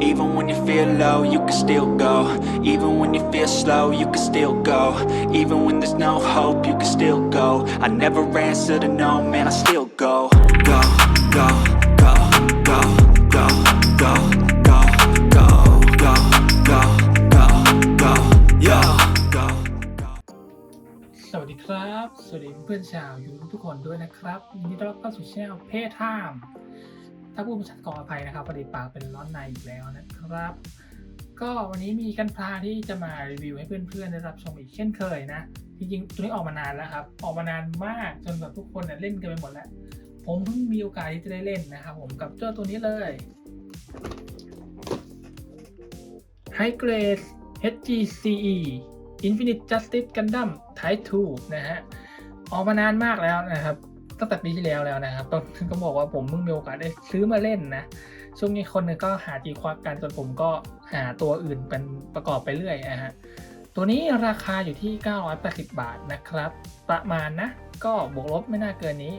Even when you feel low, you can still go. Even when you feel slow, you can still go. Even when there's no hope, you can still go. I never answer to no, man, I still go. Go, go, go, go, go, go, go, go, go, go, go, go, yo, go. สวัสดีครับ สวัสดีเพื่อนๆชาวยูทูบทุกคนด้วยนะครับยินดีต้อนรับเข้าสู่ช่องเพจไทม์ ถ้าพูดภาษาขออภัยนะครับพอดีปากเป็นร้อนในอีกแล้วนะครับ ก็วันนี้มีกันพลาที่จะมารีวิวให้เพื่อนๆได้รับชมอีกเช่นเคยนะจริงๆตัวนี้ออกมานานแล้วครับ ออกมานานมากจนแบบทุกคนเนี่ยเล่นกันไปหมดแล้ว ผมเพิ่งมีโอกาสที่จะได้เล่นนะครับผมกับเจ้าตัวนี้เลย High Grade HGCE Infinite Justice Gundam Type 2 นะฮะ ออกมานานมากแล้วนะครับ ตั้งแต่ปีที่แล้วแล้วนะครับต้องต้องบอกว่าผมเพิ่งมีโอกาสได้ซื้อมาเล่นนะ ช่วงนี้คนหนึงก็หาจีควักกันจนผมก็หาตัวอื่นเป็นประกอบไปเรื่อยนะฮะ ตัวนี้ราคาอยู่ที่ 980 บาทนะครับ ประมาณนะ ก็บวกลบไม่น่าเกินนี้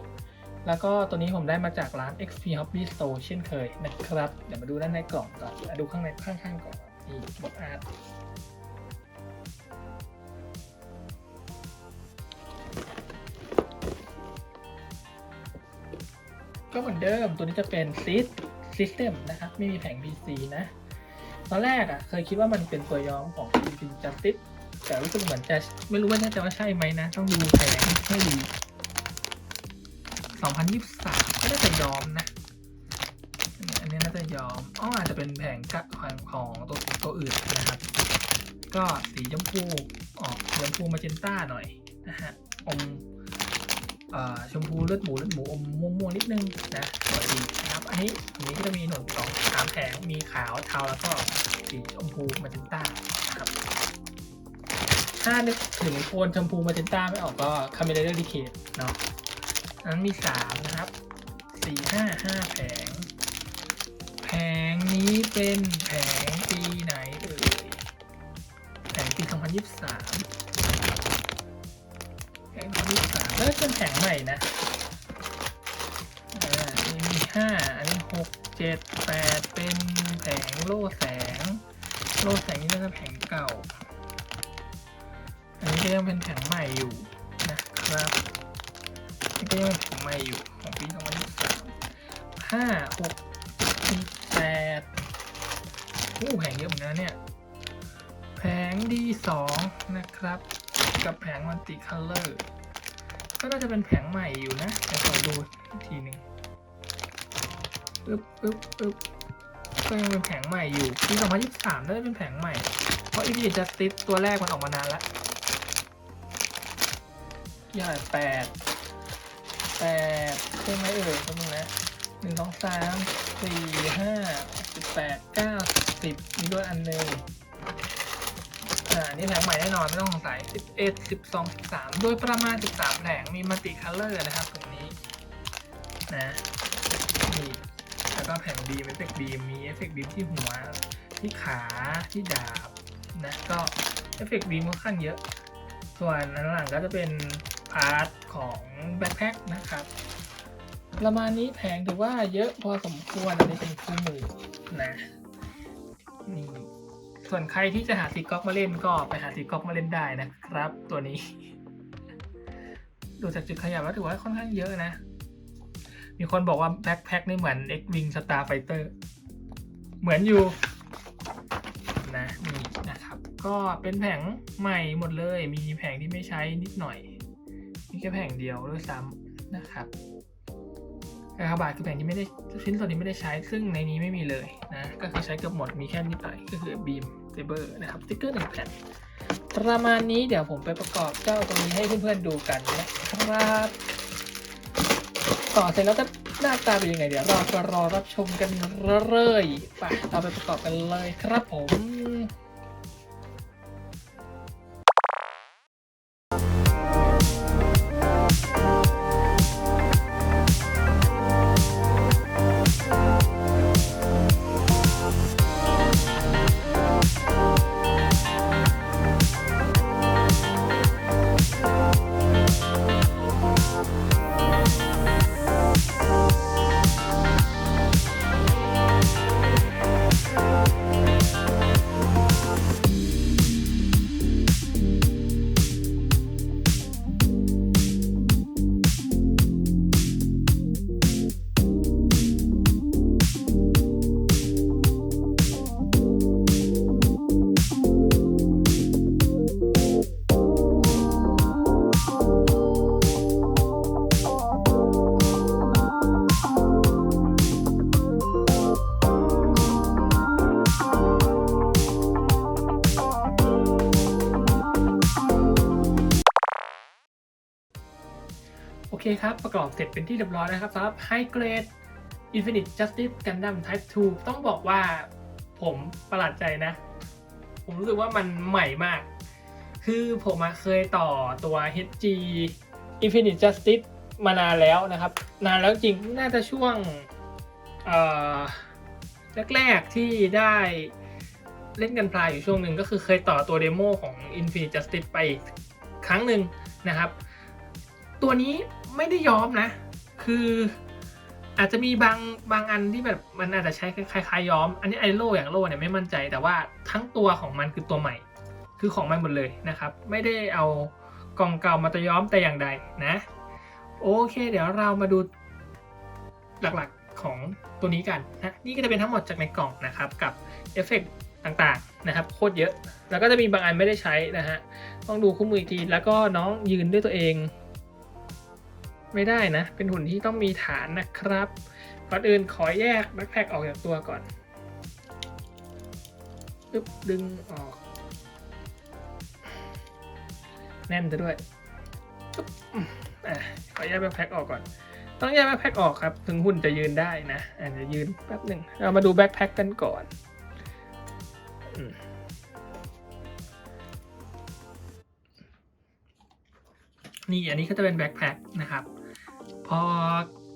แล้วก็ตัวนี้ผมได้มาจากร้าน XP Hobby Store เช่นเคยนะครับ เดี๋ยวมาดูด้านในกล่องก่อนดูข้างในข้างๆก่อนนี่บอกอาร์ต ก็เหมือนเดิมตัวนี้จะเป็นซิสซิสเต็มนะครับ ไม่มีแผง PC นะ ตอนแรกอะ่ะ เคยคิดว่ามันเป็นตัวย้อมของ Infinite Justice แต่รู้สึกเหมือนจะไม่รู้ว่าแน่ใจว่าใช่ไหมนะ ต้องดูแผงให้ดี 2023 ก็น่าจะย้อมนะ อันนี้น่าจะย้อมอ๋ออาจจะเป็นแผงกะของของตัวตัวอื่นนะครับ ก็สีชมพูออกชมพูมาเจนต้าหน่อยนะฮะอม ชมพูเลือดหมูเลือดหมูอมม่วงๆนิดนึงนะสวยดีนะครับ อันนี้อันนี้ก็จะมีหนวดสองสามแผงมีขาวเทาแล้วก็สีชมพูมาเจนต้านะครับถ้านึกถึงโทนชมพูมาเจนต้าไม่ออกก็คาเมเลเดอร์ดีเคทเนาะอันนั้นมีสามนะครับสี่ห้าห้าแผง แผงนี้เป็นแผงปีไหนเอ่ยแผงปี2023แผงที่สามแล้วเป็นแผงใหม่นะอ่าอันนี้มีห้าอันนี้หกเจ็ดแปดเป็นแผงโล่แสง โล่แสงนี่น่าจะแผงเก่า อันนี้ก็ยังเป็นแผงใหม่อยู่นะครับนี่ก็ยังเป็นแผงใหม่อยู่ของปี2023ห้าหกเจ็ดแปดโอ้แผงเยอะเหมือนกันนะเนี่ยแผงดีสองนะครับ กับแผงมัลติคัลเลอร์ ก็น่าจะเป็นแผงใหม่อยู่นะเดี๋ยวขอดูทีหนึ่งอึ๊บอึ๊บอึ๊บก็ยังเป็นแผงใหม่อยู่ปี2023น่าจะเป็นแผงใหม่ เพราะ Infinite Justice ตัวแรกมันออกมานานแล้วยอแปดแปดใช่ไหมเอ่ยตัวนึงนะหนึ่งสองสามสี่ห้าสิบแปดเก้าสิบมีด้วยอันหนึ่ง อ่านี่แผงใหม่แน่นอนไม่ต้องสงสัย 11 12 13 โดยประมาณ 13 แผงมีมัลติคัลเลอร์นะครับตรงนี้นะนี่แล้วก็แผงบีมเอฟเฟกบีมมีเอฟเฟกบีมที่หัว ที่ขาที่ดาบนะก็เอฟเฟกบีมค่อนข้างเยอะ ส่วนอันหลังก็จะเป็นพาร์ทของแบ็คแพ็คนะครับประมาณนี้แผงถือว่าเยอะพอสมควรอันนี้เป็นคู่มือนะนี่ ส่วนใครที่จะหาตีกอล์ฟมาเล่นก็ไปหาตีกอล์ฟมาเล่นได้นะครับ ตัวนี้ ดูจากจุดขยับแล้วถือว่าค่อนข้างเยอะนะ มีคนบอกว่าแบ็คแพ็คนี่เหมือน X-Wing Star Fighter เหมือนอยู่นะนี่นะครับ ก็เป็นแผงใหม่หมดเลย มีแผงที่ไม่ใช้นิดหน่อย มีแค่แผงเดียวด้วยซ้ำนะครับกากบาทคือแผงที่ไม่ได้ชิ้นส่วนนี้ไม่ได้ใช้ซึ่งในนี้ไม่มีเลยนะ ก็คือใช้เกือบหมดมีแค่นิดหน่อยก็คือบีม เซเบอร์นะครับสติ๊กเกอร์หนึ่งแผ่นประมาณนี้เดี๋ยวผมไปประกอบเจ้าตรงนี้ให้เพื่อนๆดูกันนะครับต่อเสร็จแล้วจะหน้าตาเป็นยังไงเดี๋ยวเราจะรอรับชมกันเลยไปเราไปประกอบกันเลยครับผม ครับ ประกอบเสร็จเป็นที่เรียบร้อยนะครับสำหรับ High Grade Infinite Justice Gundam Type 2 ต้องบอกว่าผมประหลาดใจนะ ผมรู้สึกว่ามันใหม่มาก คือผมเคยต่อตัว HG Infinite Justice มานานแล้วนะครับ นานแล้วจริงน่าจะช่วงแรกๆที่ได้เล่นกันพลายอยู่ช่วงหนึ่งก็คือเคยต่อตัวเดโมของ Infinite Justice ไปครั้งหนึ่งนะครับ ตัวนี้ ไม่ได้ย้อมนะ คืออาจจะมีบางบางอันที่แบบมันอาจจะใช้คล้ายๆย้อม อันนี้ไอโลอย่างโลเนี่ยไม่มั่นใจแต่ว่าทั้งตัวของมันคือตัวใหม่ คือของมันหมดเลยนะครับ ไม่ได้เอากล่องเก่ามาตะย้อมแต่อย่างใดนะ โอเค เดี๋ยวเรามาดูหลักๆของตัวนี้กันนะนี่ก็จะเป็นทั้งหมดจากในกล่องนะครับกับเอฟเฟกต์ต่างๆนะครับโคตรเยอะ แล้วก็จะมีบางอันไม่ได้ใช้นะฮะต้องดูคู่มืออีกทีแล้วก็น้องยืนด้วยตัวเอง ไม่ได้นะ เป็นหุ่นที่ต้องมีฐานนะครับ ก่อนอื่นขอแยกแบ็คแพคออกจากตัวก่อนปึ๊บดึงออก แน่นซะด้วยปึ๊บอะขอแยกแบ็คแพคออกก่อน ต้องแยกแบ็คแพคออกครับ ถึงหุ่นจะยืนได้นะอะเดี๋ยวยืนแป๊บหนึ่งเรามาดูแบ็คแพคกันก่อนอนี่อันนี้ก็จะเป็นแบ็คแพคนะครับ พอ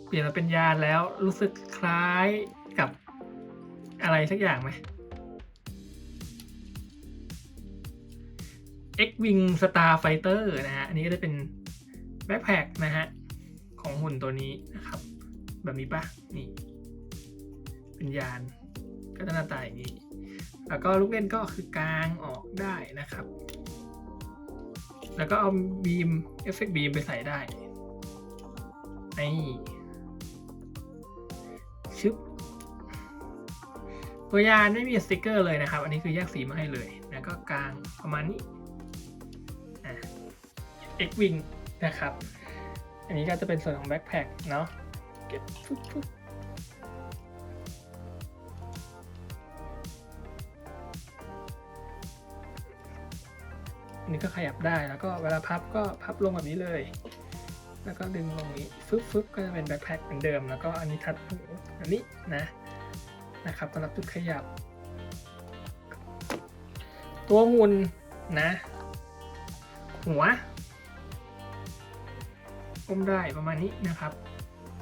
เปลี่ยนมาเป็นยานแล้วรู้สึกคล้ายกับอะไรสักอย่างไหม X-Wing Starfighter นะฮะ อันนี้ก็จะเป็นแบ็คแพคนะฮะ ของหุ่นตัวนี้นะครับ แบบนี้ปะนี่ เป็นยาน ก็จะหน้าตาอย่างนี้ แล้วก็ลูกเล่นก็คือกลางออกได้นะครับ แล้วก็เอาบีมเอฟเฟกต์บีมไปใส่ได้ นี่ชึบตัวยานไม่มีสติกเกอร์เลยนะครับ อันนี้คือแยกสีมาให้เลยแล้วก็กลางประมาณนี้เอะ X Wing นะครับ อันนี้ก็จะเป็นส่วนของแบ็คแพคเนาะเก็บปุ๊บปุ๊บอันนี้ก็ขยับได้แล้วก็เวลาพับก็พับลงแบบนี้เลย แล้วก็ดึงลงนี้ฟึบฟึบก็จะเป็นแบ็คแพคเหมือนเดิม แล้วก็อันนี้ทัดหูอันนี้นะนะครับสำหรับจุดขยับ ตัวหุ่นนะ หัวก้มได้ประมาณนี้นะครับ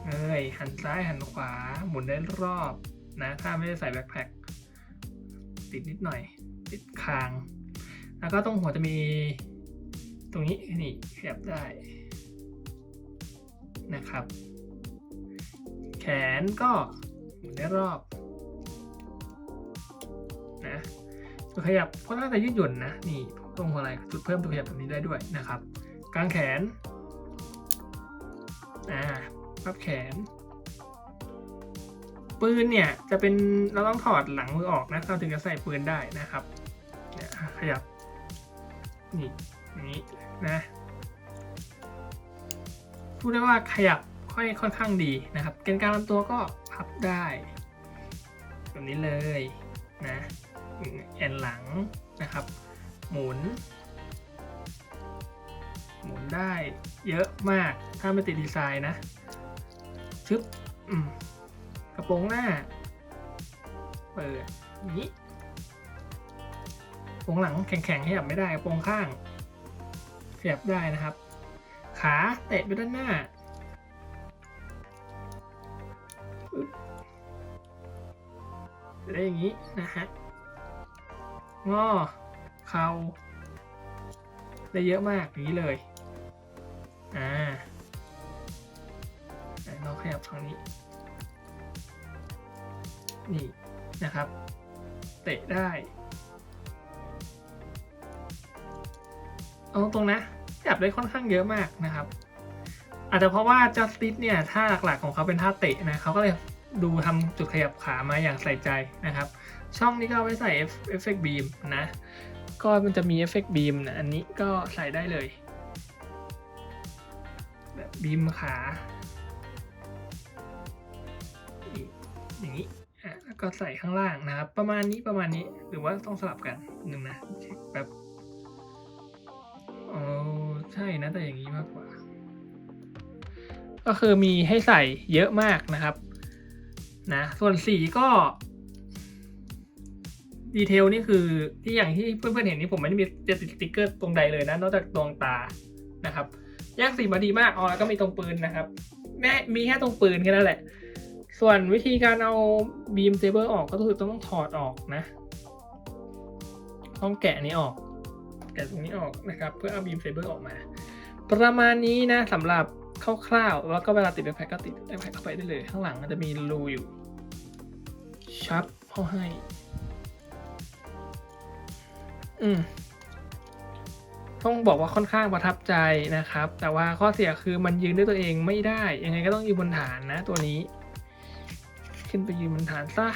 เอ้ยหันซ้ายหันขวาหมุนได้รอบนะถ้าไม่ได้ใส่แบ็คแพคติดนิดหน่อย ติดคาง แล้วก็ตรงหัวจะมี ตรงนี้นี่ขยับได้ นะครับ แขนก็หมุนได้รอบนะตัวขยับเพราะน่าจะยืดหยุ่นนะนี่ตรงหัวไหล่จุดเพิ่มตัวขยับแบบนี้ได้ด้วยนะครับกางแขนอ่าพับแขน ปืนเนี่ยจะเป็นเราต้องถอดหลังมือออกนะเราถึงจะใส่ปืนได้นะครับเนี่ยขยับนี่นี้นะ พูดได้ว่าขยับค่อยค่อนข้างดีนะครับเกณฑ์กลารลำตัวก็พับได้แบบนี้เลยนะแอนหลังนะครับ หมุน หมุนได้เยอะมากถ้าไม่ติดดีไซน์นะชึบกระโปรงหน้า เปิดนี้กระโปรงหลังแข็งๆขยับไม่ได้กระโปรงข้างขยับได้นะครับ ขาเตะไปด้านหน้าปึ๊บอะไรอย่างนี้นะฮะ งอ เข่าได้เยอะมากอย่างนี้เลย อ่าไหนลองขยับฝั่งนี้ นี่นะครับ เตะได้ เอาตรงนะจับได้ค่อนข้างเยอะมากนะครับ อาจจะเพราะว่า Justice เนี่ยท่าหลักๆของเขาเป็นท่าเตะนะเขาก็เลยดูทำจุดขยับขามาอย่างใส่ใจนะครับ ช่องนี้ก็ไว้ใส่เอฟเฟกต์บีมนะ ก็มันจะมีเอฟเฟกต์บีมนะอันนี้ก็ใส่ได้เลยแบบบีมขาอย่างนี้อะแล้วก็ใส่ข้างล่างนะครับ ประมาณนี้ประมาณนี้หรือว่าต้องสลับกันหนึ่งนะเช็คแบบ ใช่นะแต่อย่างนี้มากกว่า ก็คือมีให้ใส่เยอะมากนะครับ นะ ส่วนสีก็ดีเทลนี่คือที่อย่างที่เพื่อนๆเห็นนี่ผมไม่ได้มีจะติดสติ๊กเกอร์ตรงใดเลยนะ นอกจากดวงตานะครับแยกสีมาดีมากอ๋อแล้วก็มีตรงปืนนะครับ แม่มีแค่ตรงปืนแค่นั้นแหละ ส่วนวิธีการเอาบีมเซเบอร์ออกก็คือต้องถอดออกนะ ต้องแกะนี้ออก แกะตรงนี้ออกนะครับเพื่อเอาบีมเซเบอร์ออกมา ประมาณนี้นะสำหรับคร่าวๆแล้วก็เวลาติดแบ็คแพ็คก็ติดแบ็คแพ็คเข้าไปได้เลย ข้างหลังมันจะมีรูอยู่ชับเขาให้ อืมต้องบอกว่าค่อนข้างประทับใจนะครับ แต่ว่าข้อเสียคือมันยืนด้วยตัวเองไม่ได้ ยังไงก็ต้องยืนบนฐานนะตัวนี้ ขึ้นไปยืนบนฐานซะ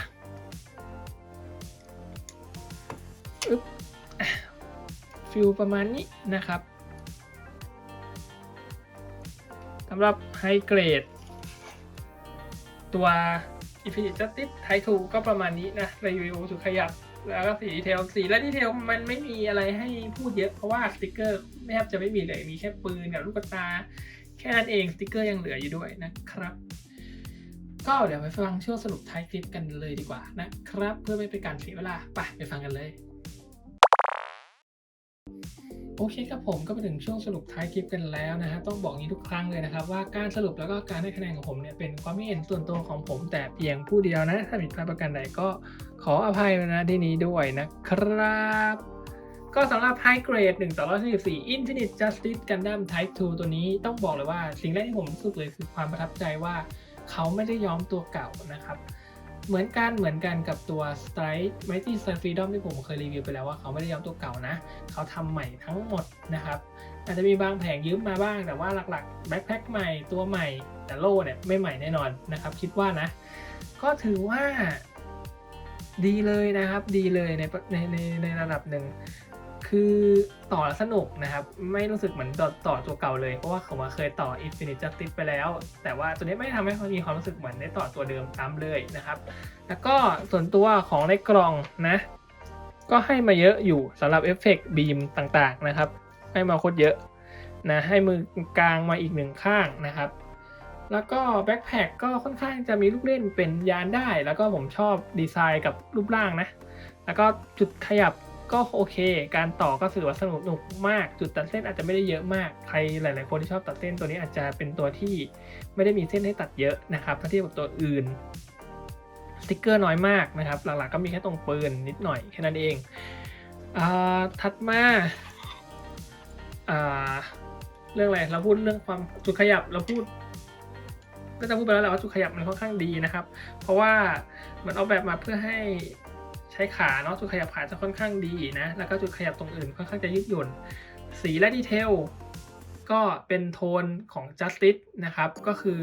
อึ๊บอะ ฟิลประมาณนี้นะครับสำหรับไฮเกรดตัว Infinite Justice Type 2ก็ประมาณนี้นะรีวิวสุดขยับแล้วก็สีดีเทลสีและดีเทลมันไม่มีอะไรให้พูดเยอะ เพราะว่าสติกเกอร์แทบจะไม่มีเลย มีแค่ปืนกับลูกตา แค่นั้นเองสติกเกอร์ยังเหลืออยู่ด้วยนะครับ ก็เดี๋ยวไปฟังช่วงสรุปท้ายคลิปกันเลยดีกว่านะครับ เพื่อไม่เป็นการเสียเวลาไปไปฟังกันเลย โอเคครับผมก็มาถึงช่วงสรุปท้ายคลิปกันแล้วนะฮะต้องบอกงี้ทุกครั้งเลยนะครับว่าการสรุปแล้วก็การให้คะแนนของผมเนี่ยเป็นความคิเห็นส่วนตัวของผมแต่เพียงผู้เดียวนะ ถ้าผิดพลาดประการใดก็ขออภัยนะที่นี้ด้วยนะครับ ก็สำหรับ High Grade 1ต่อ144 Infinite Justice Gundam Type 2 ตัวนี้ต้องบอกเลยว่าสิ่งแรกที่ผมรู้สึกเลยคือความประทับใจว่าเขาไม่ได้ย้อมตัวเก่านะครับ เหมือนกันเหมือนกันกับตัว Strike Mighty Strike Freedom ที่ผมเคยรีวิวไปแล้วว่าเขาไม่ได้ย้อมตัวเก่านะ เขาทำใหม่ทั้งหมดนะครับ อาจจะมีบางแผงยืมมาบ้าง แต่ว่าหลักๆแบ็คแพ็คใหม่ตัวใหม่แต่โล่เนี่ยไม่ใหม่แน่นอนนะครับ คิดว่านะ ก็ถือว่าดีเลยนะครับ ดีเลยในในในในระดับหนึ่ง คือต่อแล้วสนุกนะครับ ไม่รู้สึกเหมือนต่อต่อตัวเก่าเลย เพราะว่าเขามาเคยต่อ Infinite Justice ไปแล้ว แต่ว่าตัวนี้ไม่ทำให้เขามีความรู้สึกเหมือนได้ต่อตัวเดิมซ้ำเลยนะครับ แล้วก็ส่วนตัวของในกล่องนะ ก็ให้มาเยอะอยู่สำหรับเอฟเฟกต์บีมต่างๆนะครับ ให้มาโคตรเยอะนะให้มือกลางมาอีกหนึ่งข้างนะครับ แล้วก็แบ็คแพคก็ค่อนข้างจะมีลูกเล่นเป็นยานได้ แล้วก็ผมชอบดีไซน์กับรูปร่างนะ แล้วก็จุดขยับ ก็โอเค การต่อก็ถือว่าสนุกนุกมาก จุดตัดเส้นอาจจะไม่ได้เยอะมาก ใครหลาย ๆ คนที่ชอบตัดเส้นตัวนี้อาจจะเป็นตัวที่ไม่ได้มีเส้นให้ตัดเยอะนะครับถ้าเทียบกับตัวอื่น สติกเกอร์น้อยมากนะครับ หลัก ๆ ก็มีแค่ตรงปืนนิดหน่อยแค่นั้นเองอ่าถัดมาอ่าเรื่องอะไร เราพูดเรื่องความจุดขยับ เราพูด ก็จะพูดไปแล้วแหละว่าจุดขยับมันค่อนข้างดีนะครับ เพราะว่ามันออกแบบมาเพื่อให้ ใช้ขาเนาะจุดขยับขาจะค่อนข้างดีนะแล้วก็จุดขยับตรงอื่นค่อนข้างจะยืดหยุ่น สีและดีเทลก็เป็นโทนของ Justice นะครับ ก็คือ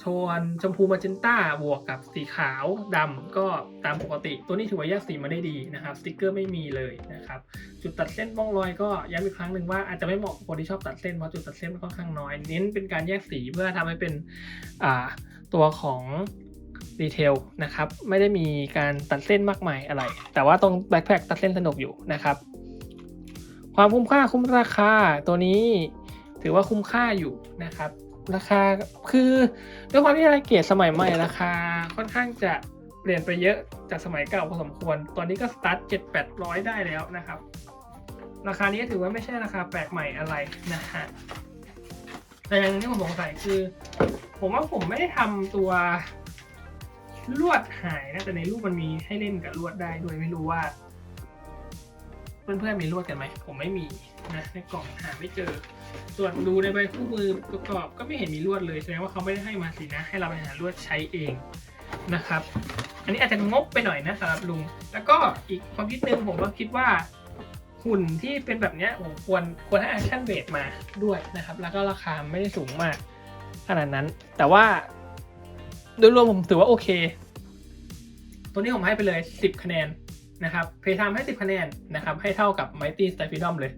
โทนชมพูมาเจนต้าบวกกับสีขาวดำก็ตามปกติ ตัวนี้ถือว่าแยกสีมาได้ดีนะครับสติกเกอร์ไม่มีเลยนะครับ จุดตัดเส้นบ้องรอยก็ย้ำอีกครั้งหนึ่งว่าอาจจะไม่เหมาะกับคนที่ชอบตัดเส้นเพราะจุดตัดเส้นมันค่อนข้างน้อย เน้นเป็นการแยกสีเพื่อทำให้เป็นตัวของ ดีเทลนะครับ ไม่ได้มีการตัดเส้นมากมายอะไร แต่ว่าตรงแบ็คแพคตัดเส้นสนุกอยู่นะครับ ความคุ้มค่าคุ้มราคาตัวนี้ถือว่าคุ้มค่าอยู่นะครับ ราคาคือด้วยความที่ไรเกรสมัยใหม่ราคาค่อนข้างจะเปลี่ยนไปเยอะจากสมัยเก่าพอสมควร ตอนนี้ก็สตาร์ทเจ็ดแปดร้อยได้แล้วนะครับ ราคานี้ถือว่าไม่ใช่ราคาแปลกใหม่อะไรนะฮะแต่อย่างนึงที่ผมสงสัยคือ ผมว่าผมไม่ได้ทำตัว ลวดหายนะแต่ในรูปมันมีให้เล่นกับลวดได้ด้วยไม่รู้ว่า เพื่อนๆมีลวดกันไหมผมไม่มีนะในกล่องหาไม่เจอส่วนดูในใบคู่มือประกอบก็ไม่เห็นมีลวดเลยแสดงว่าเขาไม่ได้ให้มาสินะ ให้เราไปหาลวดใช้เองนะครับ อันนี้อาจจะงบไปหน่อยนะสำหรับลุง แล้วก็อีกความคิดหนึงผมก็คิดว่าหุ่นที่เป็นแบบนี้ผมควรควรให้แอคชั่นเบสมาด้วยนะครับ แล้วก็ราคาไม่ได้สูงมากขนาดนั้น แต่ว่า โดยรวมผมถือว่าโอเค ตัวนี้ผมให้ไปเลย 10 คะแนนนะครับ เพย์ไทม์ให้ 10 คะแนนนะครับ ให้เท่ากับ Mighty s t y p h i d o m เลย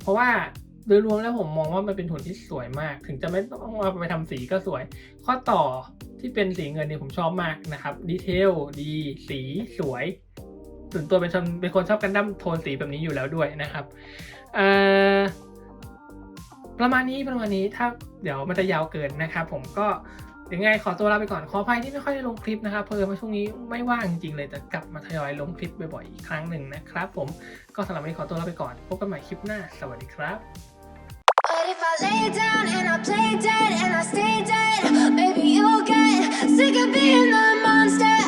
เพราะว่าโดยรวมแล้วผมมองว่ามันเป็นหุ่นที่สวยมาก ถึงจะไม่ต้องเอาไปทำสีก็สวย ข้อต่อที่เป็นสีเงินเนี่ยผมชอบมากนะครับ ดีเทลดีสีสวยส่วนตัวเป็นคนเป็นคนชอบกันดั้มโทนสีแบบนี้อยู่แล้วด้วยนะครับประมาณนี้ประมาณนี้ถ้าเดี๋ยวมันจะยาวเกินนะครับ ผมก็ ยังไงขอตัวลาไปก่อนขออภัยที่ไม่ค่อยได้ลงคลิปนะครับเพราะว่าช่วงนี้ไม่ว่างจริงๆเลยแต่กลับมาทยอยลงคลิปบ่อยๆอีกครั้งหนึ่งนะครับ ผมก็สำหรับวันนี้ขอตัวลาไปก่อนพบกันใหม่คลิปหน้า สวัสดีครับ But if I lay down and I play dead and I stay dead, maybe you'll get sick of being the